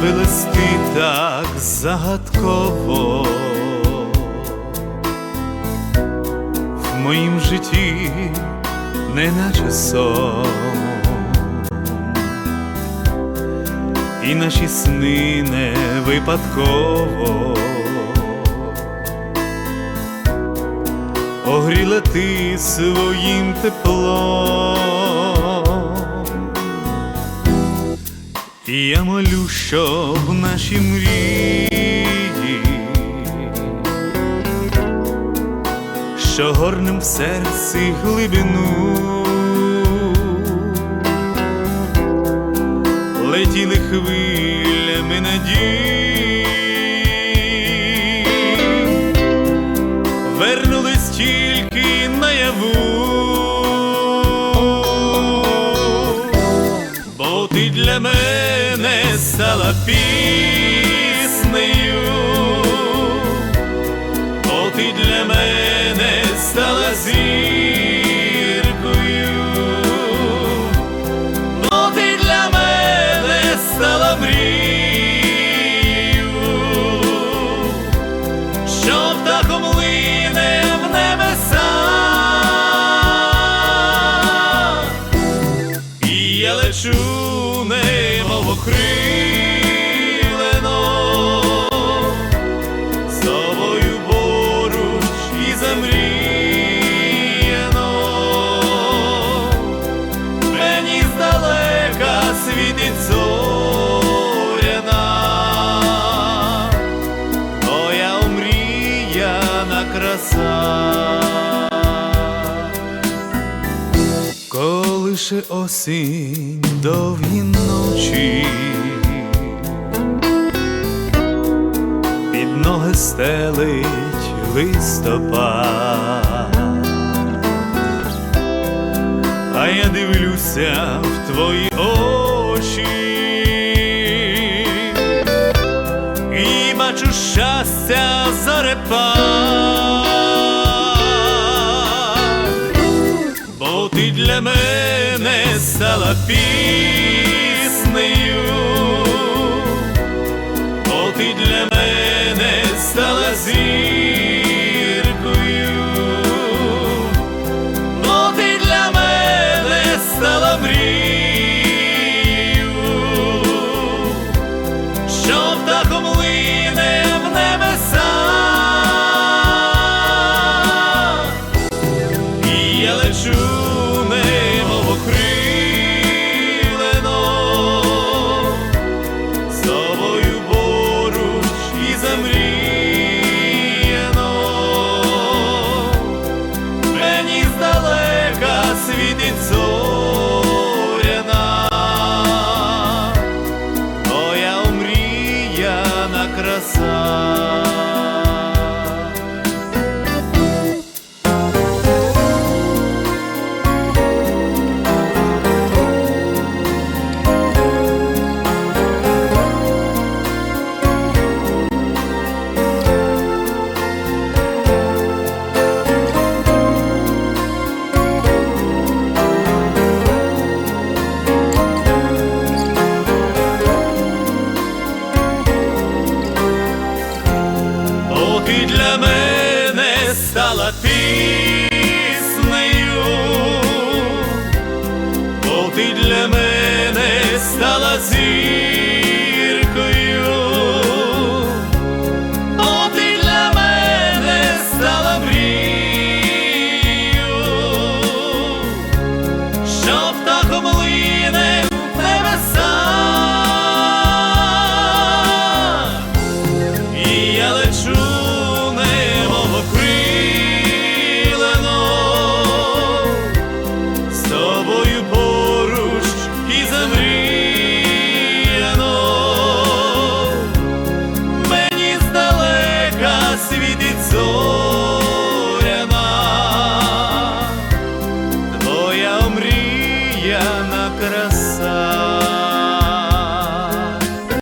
З'явилась так загадково в моїм житті, неначе сон, і наші сни не випадково. Огріла ти своїм теплом. Я молю, щоб наші мрії, що горним в серці глибину, летіли хвилями надії, вернулись тільки наяву. бо ти для мене стала піснею, бо ти для мене стала зіркою, бо ти для мене стала мрією, що птахом лине в небеса. І я лечу Колише осінь довгі ночі, під ноги стелить листопад, а я дивлюся в твої очі. І бачу щастя зарепад стала піснею, бо ти для мене стала зіркою, бо ти для мене стала мрією, що птахом лине coração. Ти для мене стала піснею, бо ти для мене стала зіркою, О, ти для мене стала мрією,